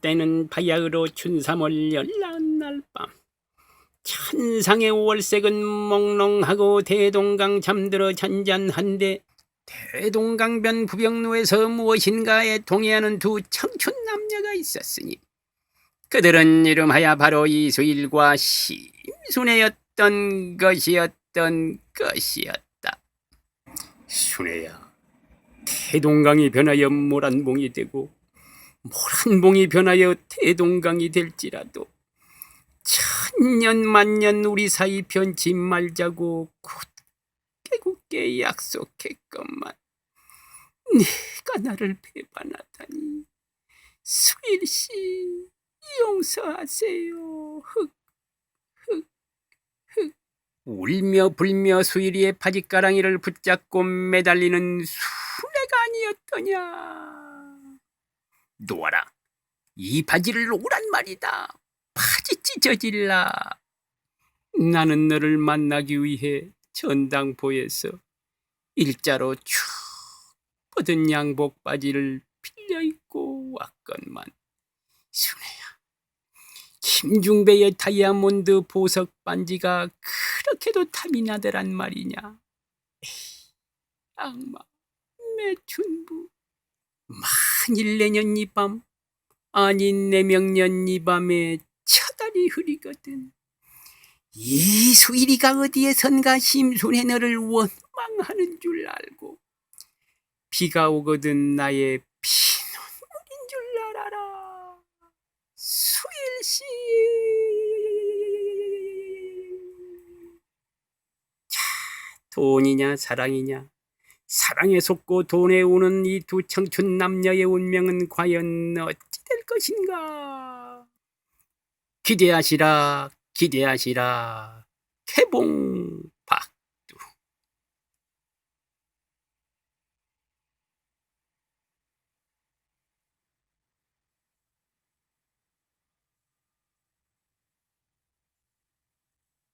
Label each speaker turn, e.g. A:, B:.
A: 때는 바야흐로 춘삼월 열나은 날밤 천상의 월색은 몽롱하고 대동강 잠들어 잔잔한데 대동강변 부병로에서 무엇인가에 동의하는 두 청춘 남녀가 있었으니 그들은 이름하여 바로 이수일과 심순애였던 것이었던 것이었다. 순애야, 태동강이 변하여 모란봉이 되고 모란 봉이 변하여 태동강이 될지라도 천년 만년 우리 사이 변치 말자고 굳게 굳게 약속했건만 네가 나를 배반하다니 수일씨 용서하세요. 흑흑 흑. 울며 불며 수일이의 바짓가랑이를 붙잡고 매달리는 수레가 아니었더냐 놓아라. 이 바지를 놓으란 말이다. 바지 찢어질라. 나는 너를 만나기 위해 전당포에서 일자로 쭉 뻗은 양복 바지를 빌려 입고 왔건만. 순애야 김중배의 다이아몬드 보석 반지가 그렇게도 탐이 나더란 말이냐? 에이, 악마 매춘부 만일 내년 이 밤 아닌 내명년 이 밤에 처달이 흐리거든. 이 수일이가 어디에선가? 심순의 너를 원망하는 줄 알고. 비가 오거든 나의 피눈물인 줄 알아라. 수일씨. 자 돈이냐 사랑이냐 사랑에 속고 돈에 우는 이 두 청춘 남녀의 운명은 과연 어찌 될 것인가? 기대하시라 기대하시라. 개봉